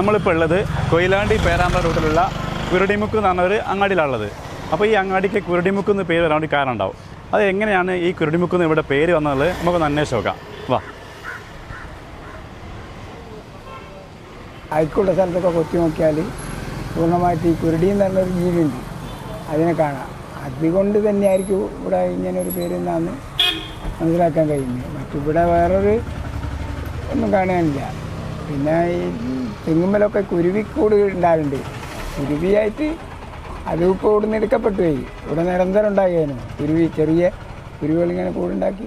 നമ്മളിപ്പോൾ ഉള്ളത് കൊയിലാണ്ടി പേരാമ്പ്ര റൂട്ടിലുള്ള കുരുടിമുക്ക് എന്ന് പറഞ്ഞ ഒരു അങ്ങാടിയിലുള്ളത് അപ്പോൾ ഈ അങ്ങാടിക്ക് കുരുടിമുക്ക് എന്ന് പേര് വരാൻ കാരണം ഉണ്ടാവും. അത് എങ്ങനെയാണ് ഈ കുരുടിമുക്ക് എന്ന് ഇവിടെ പേര് വന്നത്? നമുക്കൊന്ന് അന്വേഷിച്ച് നോക്കാം. വാ. അയക്കുള്ള സ്ഥലത്തൊക്കെ കൊത്തി നോക്കിയാൽ പൂർണമായിട്ട് ഈ കുരുടി എന്ന് പറഞ്ഞൊരു ജീവിയുണ്ട്. അതിനെ കാണാം. അതുകൊണ്ട് തന്നെയായിരിക്കും ഇവിടെ ഇങ്ങനെ ഒരു പേര് എന്നാന്ന് മനസ്സിലാക്കാൻ കഴിയുന്നത്. മറ്റിവിടെ വേറൊരു ഒന്നും കാണാനില്ല. പിന്നെ ഈ തെങ്ങുമ്പലൊക്കെ കുരുവിക്കൂട് ഉണ്ടാവുന്നുണ്ട് കുരുവിയായിട്ട് അത് ഇപ്പോൾ ഇവിടുന്ന് എടുക്കപ്പെട്ടു പോയി. ഇവിടെ നിരന്തരം ഉണ്ടായിരുന്നു കുരുവി ചെറിയ കുരുവികൾ ഇങ്ങനെ കൂടുണ്ടാക്കി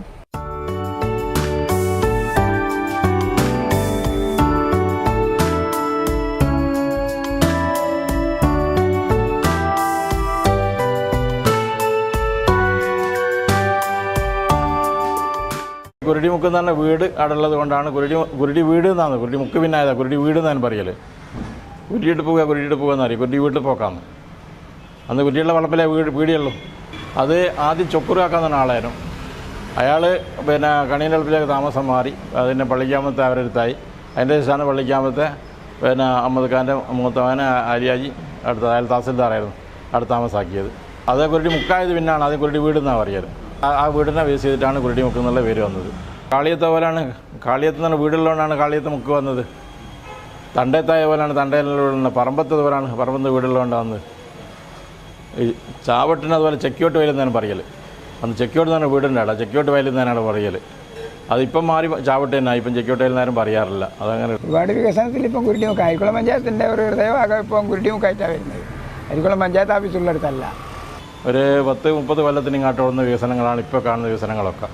കുരുടി മുക്ക് എന്ന് പറഞ്ഞ വീട് അവിടെ ഉള്ളത് കൊണ്ടാണ് കുരുടി കുരുടി വീട് എന്നാണ്. കുരുടി മുക്ക് പിന്നെ ആയതാണ് കുരുടി വീട് എന്നാണ് പറയൽ. കുരുടിയിട്ട് പോവുക കുരുടിയിട്ട് പോകുക എന്നറിയും കുരുടി വീട്ടിൽ പോക്കാന്ന്. അന്ന് കുരുടിയുള്ള വളപ്പിലെ വീട് പീടിയുള്ളൂ അത് ആദ്യം ചൊക്കുറാക്കാൻ തന്നെ ആളായിരുന്നു. അയാൾ പിന്നെ കണിയലപ്പിലേക്ക് താമസം മാറി. അതിന്റെ പള്ളിക്കാമത്തെ അവരെടുത്തായി. അതിന്റെ ശേഷമാണ് പള്ളിക്കാമത്തെ പിന്നെ അഹമ്മദ് ഖാന്റെ മൂത്തവനെ അടുത്ത അയാൾ തഹസിൽദാറായിരുന്നു. അവിടെ താമസാക്കിയത്. അത് കുരുടി മുക്കായത് പിന്നാണ്. അത് കുരുടി വീട് എന്നാണ് പറയൽ. ആ- വീടിനെ ബേസ് ചെയ്തിട്ടാണ് കുരുടി മുക്ക് എന്നുള്ള പേര് വന്നത്. കാളിയത്തെ പോലാണ് കാളിയത്ത് എന്നുള്ള വീടുള്ളതുകൊണ്ടാണ് കാളിയത്ത് മുക്ക് വന്നത്. തണ്ടേത്തായ പോലാണ് തണ്ടേലുള്ള പറമ്പത്ത് പോലാണ് പറമ്പത്ത് വീടുള്ളതുകൊണ്ട് വന്നത്. ഈ ചാവട്ടിന് അതുപോലെ ചെക്കിയോട്ട് വയലിൽ നിന്നാണ് പറയൽ അന്ന് ചെക്കിയോട്ട് തന്നെ വീടിന്റെ ചെക്കിയോട്ട് വയലിൽ നിന്നാണ് പറയൽ അതിപ്പം മാറി ചാവട്ട് തന്നെ ഇപ്പം ചെക്കിയോട്ട് വയലിൽ നിന്നാരും പറയാറില്ല. അതങ്ങനെ ഒരുപാട് വികസനത്തിൽ ഇപ്പം കുരുട്ടിമുക്ക് അരിക്കുളം പഞ്ചായത്തിന്റെ ഒരു ഹൃദയഭാഗം ഇപ്പം കുരുട്ടിമുക്കായിട്ടാണ് വരുന്നത്. അരിക്കുളം പഞ്ചായത്ത് ഓഫീസുള്ള അടുത്തല്ല ഒരു പത്ത് മുപ്പത് കൊല്ലത്തിന് ഇങ്ങോട്ട് വികസനങ്ങളാണ് ഇപ്പോൾ കാണുന്ന വികസനങ്ങളൊക്കെ.